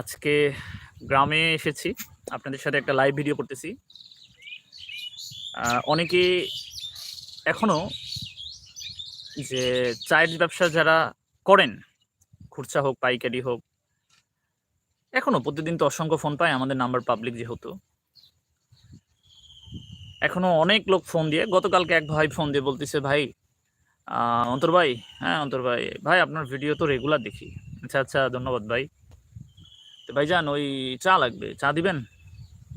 আজকে গ্রামে এসেছি। আপনাদের সাথে একটা লাইভ ভিডিও করতেছি। অনেকে এখনও যে চায়ের ব্যবসা যারা করেন খুচরা হোক, পাইকারি হোক, এখনও প্রতিদিন তো অসংখ্য ফোন পায়, আমাদের নাম্বার পাবলিক যেহেতু। এখনও অনেক লোক ফোন দিয়ে, গতকালকে এক ভাই ফোন দিয়ে বলতেছে, ভাই অন্তর ভাই হ্যাঁ অন্তর ভাই ভাই, আপনার ভিডিও তো রেগুলার দেখি। আচ্ছা আচ্ছা ধন্যবাদ ভাই। তো ভাইজান, ওই চা লাগবে। চা দিবেন?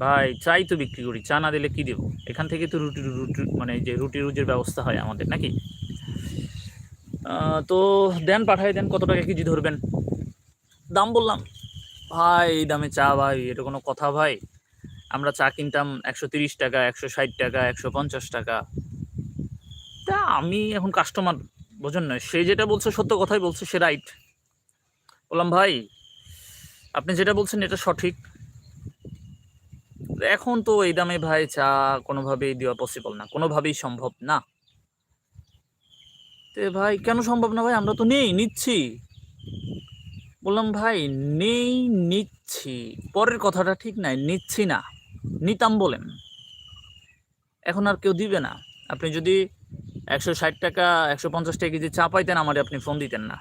ভাই, চাই তো বিক্রি করি। চা না দিলে কি দেবো? এখান থেকে তো রুটি রুটি মানে যে রুটি রুজির ব্যবস্থা হয় আমাদের, নাকি? তো দেন, পাঠাই দেন, কত টাকা কেজি ধরবেন? দাম বললাম। ভাই, এই দামে চা, ভাই, এটা কোনো কথা, ভাই? আমরা চা কিনতাম একশো তিরিশ টাকা, একশো ষাট টাকা, একশো পঞ্চাশ টাকা। তা আমি এখন কাস্টমার বোঝেন না, সে যেটা বলছে সত্য কথাই বলছে, সে রাইট বললাম, ভাই আপনি যেটা বলছেন এটা সঠিক। এখন তো এই দামে ভাই চা কোনোভাবেই দেওয়া পসিবল না, কোনোভাবেই সম্ভব না। তে ভাই, কেন সম্ভব না ভাই? আমরা তো নেই, নিচ্ছি। বললাম, ভাই, নেই, নিচ্ছি। পরের কথাটা ঠিক নাই, নিচ্ছি না, নিতাম বলেন। এখন আর কেউ দিবে না। আপনি যদি একশো ষাট টাকা, একশো পঞ্চাশ টাকা কেজি চা পাইতেন, আমারে আপনি ফোন দিতেন না।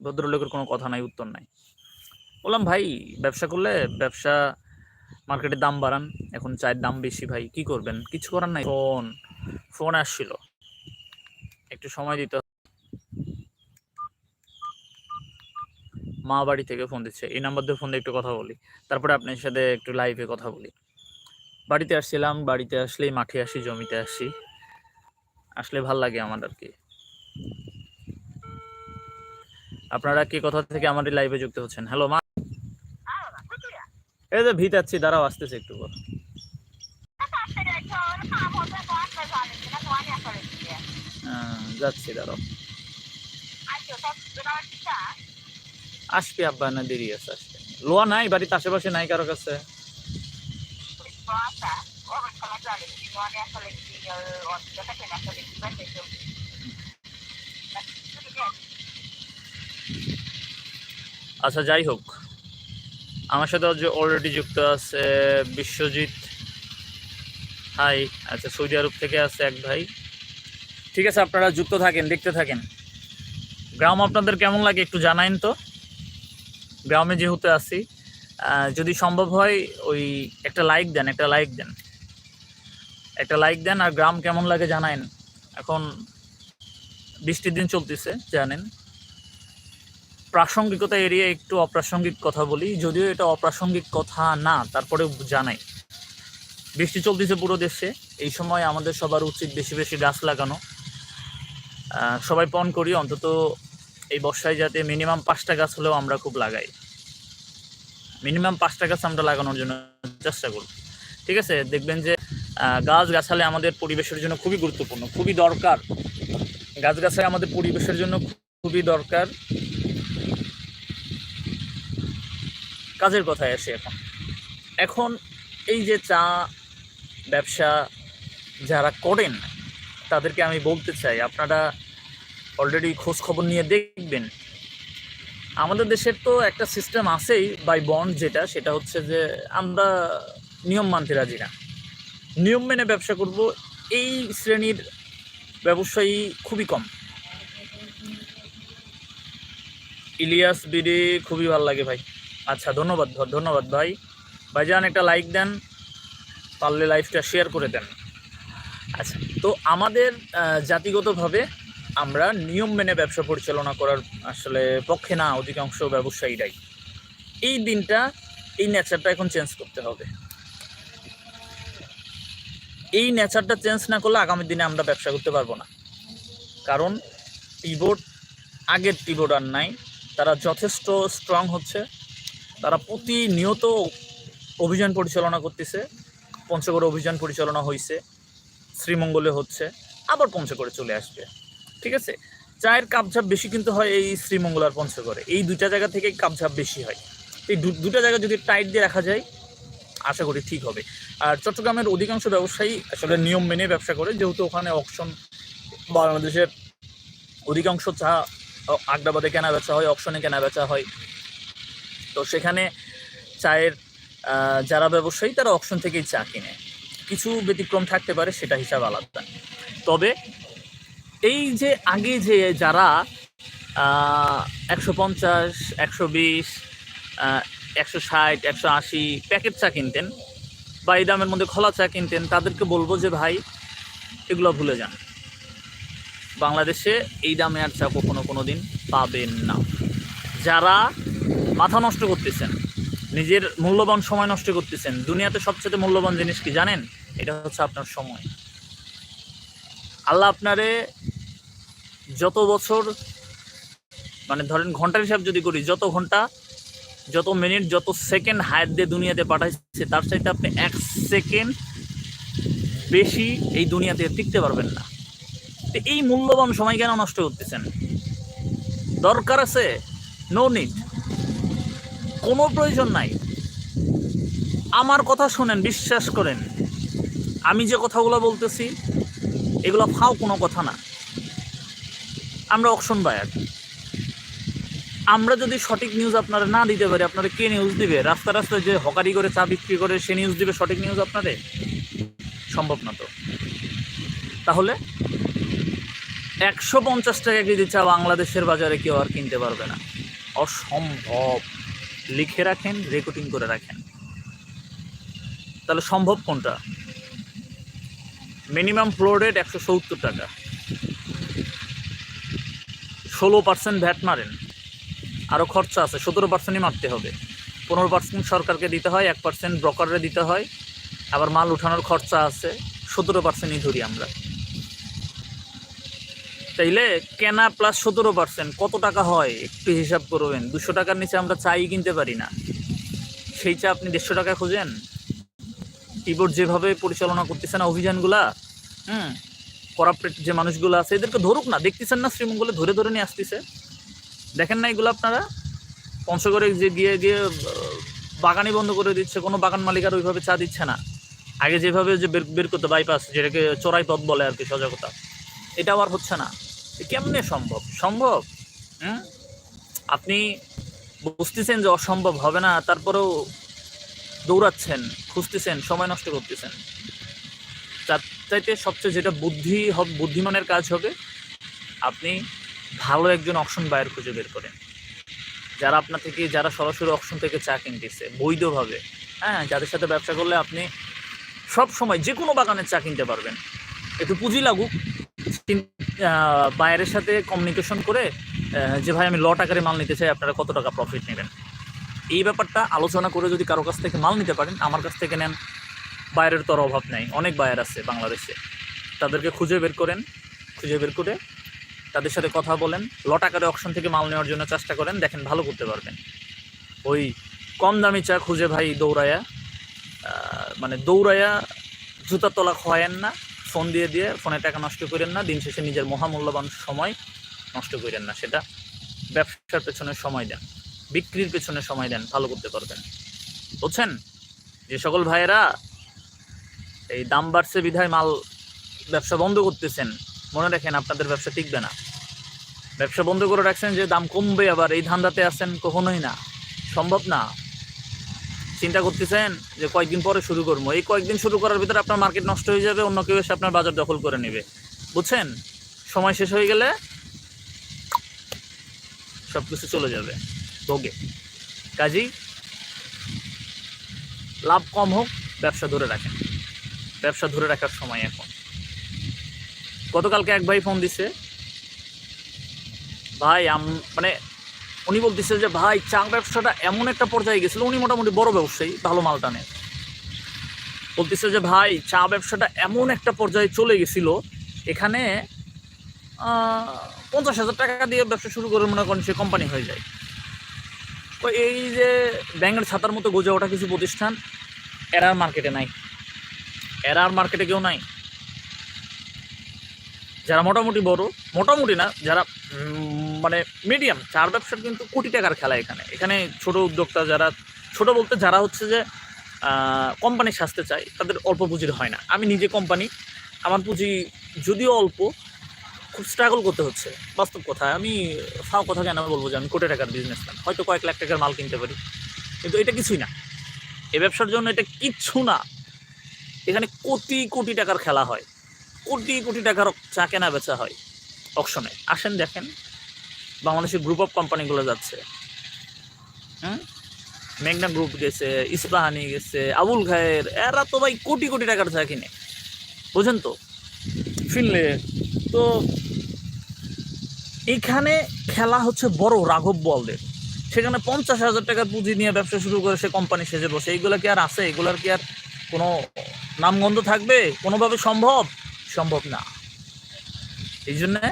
ভদ্রলোকের কোনো কথা নাই, উত্তর নাই। বললাম, ভাই, ব্যবসা করলে ব্যবসা মার্কেটে দাম বাড়ান। এখন চায়ের দাম বেশি, ভাই, কি করবেন? কিছু করার নাই। ফোন ফোন আসছিল। একটু সময় দিতে মা বাড়ি থেকে ফোন দিচ্ছে। এই নাম্বার দিয়ে ফোন দিয়ে একটু কথা বলি। তারপরে আপনার সাথে একটু লাইভে কথা বলি। বাড়িতে আসছিলাম। বাড়িতে আসলেই মাঠে আসি, জমিতে আসি। আসলে ভালো লাগে আমার আর কি। আপনারা কি কথা থেকে আমার লাইভে যুক্ত হচ্ছেন? হ্যালো মা? এই যে ভিতাচ্ছি দাঁড়াও আসতেছে একটু পর। হ্যাঁ, যাচ্ছি দাঁড়াও। আসবে আব্বা না দেরি আছে আসবে। লোয়া নাই বাড়িতে আশেপাশে নাই কারও কাছে। আচ্ছা যাই হোক। আমার সাথে অলরেডি যুক্ত আছে বিশ্বজিৎ হাই আচ্ছা সৌদি আরব থেকে আছে এক ভাই। ঠিক আছে, আপনারা যুক্ত থাকেন, দেখতে থাকেন। গ্রাম আপনাদের কেমন লাগে একটু জানাইন তো। গ্রামে যেহেতু আছি যদি সম্ভব হয়, ওই একটা লাইক দেন, একটা লাইক দেন। একটা লাইক দেন আর গ্রাম কেমন লাগে জানাইন। এখন বৃষ্টির দিন চলতেছে, জানেন। প্রাসঙ্গিকতা এড়িয়ে একটু অপ্রাসঙ্গিক কথা বলি, যদিও এটা অপ্রাসঙ্গিক কথা না তারপরে জানাই। বৃষ্টি চলতেছে পুরো দেশে, এই সময় আমাদের সবার উচিত বেশি বেশি গাছ লাগানো। সবাই পণ করি, অন্তত এই বর্ষায় যাতে মিনিমাম পাঁচটা গাছ হলেও আমরা খুব লাগাই। মিনিমাম পাঁচটা গাছ আমরা লাগানোর জন্য চেষ্টা করব ঠিক আছে? দেখবেন যে গাছ গাছালে আমাদের পরিবেশের জন্য খুবই গুরুত্বপূর্ণ, খুবই দরকার। গাছ গাছালে আমাদের পরিবেশের জন্য খুবই দরকার। কাজের কথায় আসি এখন। এখন এই যে চা ব্যবসা যারা করেন, তাদেরকে আমি বলতে চাই, আপনারা অলরেডি খোঁজ খবর নিয়ে দেখবেন। আমাদের দেশের তো একটা সিস্টেম আছেই বাই বন্ড যেটা, সেটা হচ্ছে যে আমরা নিয়ম মানতে রাজি না। নিয়ম মেনে ব্যবসা করব, এই শ্রেণির ব্যবসায়ী খুবই কম। ইলিয়াস বিডি খুবই ভালো লাগে ভাই। আচ্ছা ধন্যবাদ ধন্যবাদ ভাই। ভাইজান, একটা লাইক দেন, পারলে লাইভটা শেয়ার করে দেন। আচ্ছা তো আমাদের জাতিগতভাবে আমরা নিয়ম মেনে ব্যবসা পরিচালনা করার আসলে পক্ষে না, অধিকাংশ ব্যবসায়ীরাই। এই দিনটা, এই নেচারটা এখন চেঞ্জ করতে হবে। এই নেচারটা চেঞ্জ না করলে আগামী দিনে আমরা ব্যবসা করতে পারব না। কারণ পিবোর্ড আগের পিবোর্ড আর নাই। তারা যথেষ্ট স্ট্রং হচ্ছে। তারা প্রতিনিয়ত অভিযান পরিচালনা করতেছে। পঞ্চগড়ে অভিযান পরিচালনা হয়েছে শ্রীমঙ্গলে হচ্ছে। আবার পঞ্চগড়ে চলে আসবে। ঠিক আছে? চায়ের কাপঝাপ বেশি কিন্তু হয় এই শ্রীমঙ্গল আর পঞ্চগড়ে। এই দুইটা জায়গা থেকে কাপঝাপ বেশি হয়। এই দুটা জায়গা যদি টাইট দিয়ে রাখা যায়, আশা করি ঠিক হবে। আর চট্টগ্রামের অধিকাংশ ব্যবসায়ী আসলে নিয়ম মেনে ব্যবসা করে। যেহেতু ওখানে অকশন বাংলাদেশের অধিকাংশ চা আগ্রাবাদে কেনা বেচা হয়, অকশনে কেনা বেচা হয়। তো সেখানে চায়ের যারা ব্যবসায়ী তারা অপশন থেকেই চা কিনে। কিছু ব্যতিক্রম থাকতে পারে, সেটা হিসাব আলাদা। তবে এই যে আগে যে যারা একশো পঞ্চাশ, একশো বিশ একশো ষাট, একশো আশি প্যাকেট চা কিনতেন বা এই দামের মধ্যে খোলা চা কিনতেন, তাদেরকে বলব যে, ভাই, এগুলো ভুলে যান। বাংলাদেশে এই দামে আর চা কখনো কোনো দিন পাবেন না। যারা মাথা নষ্ট করতেছেন, নিজের মূল্যবান সময় নষ্ট করতেছেন, দুনিয়াতে সবচেয়ে মূল্যবান জিনিস কি জানেন? এটা হচ্ছে আপনার সময়। আল্লাহ আপনারে যত বছর মানে ধরেন ঘণ্টার হিসাব যদি করি, যত ঘণ্টা, যত মিনিট, যত সেকেন্ড হায়ার দিয়ে দুনিয়াতে পাঠাইছে, তার চাইতে আপনি এক সেকেন্ড বেশি এই দুনিয়াতে টিকতে পারবেন না। তো এই মূল্যবান সময় কেন নষ্ট করতেছেন? দরকার আছে? নো নিড কোনো প্রয়োজন নাই। আমার কথা শোনেন, বিশ্বাস করেন। আমি যে কথাগুলো বলতেছি, এগুলো ফাও কোনো কথা না। আমরা অকশন বায়ার। আমরা যদি সঠিক নিউজ আপনারা না দিতে পারি, আপনারা কে নিউজ দিবে? রাস্তা রাস্তায় যে হকারি করে, চা বিক্রি করে, সে নিউজ দিবে সঠিক নিউজ আপনাদের সম্ভব না তো। তাহলে একশো পঞ্চাশ টাকা কেজি চা বাংলাদেশের বাজারে কেউ আর কিনতে পারবে না। অসম্ভব। লিখে রাখেন রেকর্ডিং করে রাখেন। তাহলে সম্ভব কোনটা? মিনিমাম ফ্লোর রেট একশো সত্তর টাকা। ষোলো পার্সেন্ট ভ্যাট মারেন। আরও খরচা আছে, সতেরো পার্সেন্টই মারতে হবে। পনেরো পার্সেন্ট সরকারকে দিতে হয়, এক পার্সেন্ট ব্রোকারে দিতে হয়। আবার মাল উঠানোর খরচা আছে, সতেরো পার্সেন্টই ধরি আমরা। তাইলে কেনা প্লাস সতেরো পার্সেন্ট কত টাকা হয় একটু হিসাব করবেন? দুশো টাকার নিচে আমরা চাই কিনতে পারি না। সেই চা আপনি দেড়শো টাকা খোঁজেন। কিবোর্ড যেভাবে পরিচালনা করতেছে না অভিযানগুলা, হুম? করাপ্টেড যে মানুষগুলো আছে, এদেরকে ধরুক না, দেখতেছেন না শ্রীমঙ্গলে ধরে ধরে নিয়ে আসতেছে? দেখেন না এগুলো আপনারা? পঞ্চগড়ে যে গিয়ে গিয়ে বাগানই বন্ধ করে দিচ্ছে, কোনো বাগান মালিক আর ওইভাবে চা দিচ্ছে না। আগে যেভাবে যে বের বের করতে বাইপাস যেটাকে চোরাই পথ বলে আর কি সজাগতা। এটাও আর হচ্ছে না। কেমনে সম্ভব? সম্ভব? হুম? আপনি বুঝতেছেন যে অসম্ভব হবে না, তারপরেও দৌড়াচ্ছেন, খুঁজতেছেন, সময় নষ্ট করতেছেন। তার চাইতে সবচেয়ে যেটা বুদ্ধি বুদ্ধিমানের কাজ হবে, আপনি ভালো একজন অকশন বায়ার খুঁজে বের করেন। যারা আপনার থেকে, যারা সরাসরি অকশন থেকে চা কিনতেছে, বৈধভাবে হ্যাঁ যাদের সাথে ব্যবসা করলে আপনি সব সময় যে কোনো বাগানের চা কিনতে পারবেন। একটু পুঁজি লাগুক বায়ারের সাথে কমিউনিকেশন করে যে ভাই আমি ল টাকারে মাল নিতে চাই, আপনারা কত টাকা প্রফিট নেবেন? এই ব্যাপারটা আলোচনা করে যদি কারও কাছ থেকে মাল নিতে পারেন, আমার কাছ থেকে নেন। বায়ারের তোর অভাব নাই, অনেক বায়ার আছে বাংলাদেশে। তাদেরকে খুঁজে বের করেন, খুঁজে বের করে তাদের সাথে কথা বলেন ল টাকারে অকশন থেকে মাল নেওয়ার জন্য চেষ্টা করেন, দেখেন ভালো করতে পারবেন। ওই কম দামি চা খুঁজে ভাই দৌড়ায়া মানে দৌড়ায়া জুতার তলা খোয়েন না ফোন দিয়ে দিয়ে ফোনে টাকা নষ্ট করেন না, দিন শেষে নিজের মহামূল্যবান সময় নষ্ট করেন না, সেটা ব্যবসার পেছনে সময় দেন, বিক্রির পেছনে সময় দেন, ভালো করতে পারবেন। বুঝছেন? যে সকল ভাইয়েরা এই দাম বাড়ছে, বিধায় মাল ব্যবসা বন্ধ করতেছেন, মনে রাখেন আপনাদের ব্যবসা টিকবে না। ব্যবসা বন্ধ করে রাখছেন যে দাম কমবে, আবার এই ধান্দাতে আছেন কখনোই না। সম্ভব না। চিন্তা করতেছেন যে কয়েকদিন পরে শুরু করব। এই কয়েকদিন শুরু করার ভিতরে আপনার মার্কেট নষ্ট হয়ে যাবে, অন্য কেউ এসে আপনার বাজার দখল করে নেবে। বুঝছেন? সময় শেষ হয়ে গেলে সব কিছু চলে যাবে। ভোগে। কাজেই লাভ কম হোক, ব্যবসা ধরে রাখেন। ব্যবসা ধরে রাখার সময় এখন। গতকালকে এক ভাই ফোন দিছে। ভাই, আম মানে উনি বলতেছে যে, ভাই, চা ব্যবসাটা এমন একটা পর্যায়ে গেছিল, উনি মোটামুটি বড় ব্যবসায়ী, ভালো মাল টানে। বলতেছে যে, ভাই, চা ব্যবসাটা এমন একটা পর্যায়ে চলে গেছিল, এখানে পঞ্চাশ হাজার টাকা দিয়ে ব্যবসা শুরু করে মনে করেন সে কোম্পানি হয়ে যায়। তো এই যে, ব্যাঙের ছাতার মতো গোজে ওঠা কিছু প্রতিষ্ঠান, এরা আর মার্কেটে নাই। এরা আর মার্কেটে কেউ নাই। যারা মোটামুটি বড়, মোটামুটি না, যারা মানে মিডিয়াম চার ব্যবসার কিন্তু কোটি টাকার খেলা এখানে। এখানে ছোট উদ্যোক্তা যারা, ছোট বলতে যারা হচ্ছে যে কোম্পানি সাজতে চায়, তাদের অল্প পুঁজির হয় না। আমি নিজে কোম্পানি আমার পুঁজি যদিও অল্প, খুব স্ট্রাগল করতে হচ্ছে। বাস্তব কথা, আমি ফাও কথা কেন বলব যে আমি কোটি টাকার বিজনেসম্যান হয়তো কয়েক লাখ টাকার মাল কিনতে পারি, কিন্তু এটা কিছুই না। এ ব্যবসার জন্য এটা কিচ্ছু না। এখানে কোটি কোটি টাকার খেলা হয়। কোটি কোটি টাকার চা কেনা বেচা হয়। অকশনে। আসেন দেখেন বাংলাদেশের গ্রুপ অফ কোম্পানিগুলো যাচ্ছে। হুম? মেঘনা গ্রুপ গেছে ইস্পাহানি গেছে আবুল খায়ের এরা তো ভাই কোটি কোটি টাকার চা কিনে। বুঝেন তো? ফিনলে তো এখানে খেলা হচ্ছে বড় রাঘব বলদের। সেখানে পঞ্চাশ হাজার টাকার পুঁজি নিয়ে ব্যবসা শুরু করে সে কোম্পানি সেজে বসে। এইগুলো কি আর আছে? এগুলোর কি আর কোনো নামগন্ধ থাকবে? কোনোভাবে সম্ভব? সম্ভব না। এই জন্যে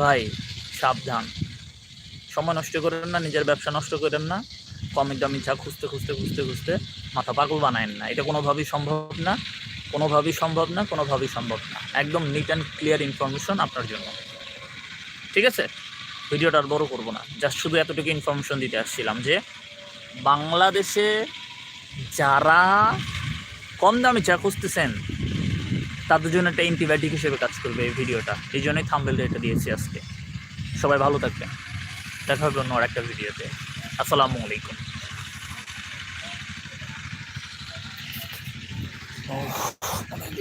ভাই সাবধান। সময় নষ্ট করেন না, নিজের ব্যবসা নষ্ট করেন না। কমের দামি চা খুঁজতে খুঁজতে খুঁজতে খুঁজতে মাথা পাগল বানায়েন না। এটা কোনোভাবেই সম্ভব না, কোনোভাবেই সম্ভব না, কোনোভাবেই সম্ভব না। একদম নিট অ্যান্ড ক্লিয়ার ইনফরমেশন আপনার জন্য। ঠিক আছে? ভিডিওটা আর বড় করব না। জাস্ট শুধু এতটুকু ইনফরমেশন দিতে আসছিলাম যে, বাংলাদেশে যারা কম দামে চা খুঁজতেছেন, তাদের জন্য একটা অ্যান্টিবায়োটিক হিসেবে কাজ করবে এই ভিডিওটা। এই জন্যই থাম্বেল এটা দিয়েছি আজকে। সবাই ভালো থাকবেন। দেখা হবে অন্য আরেকটা ভিডিওতে। আসসালামু আলাইকুম। oh,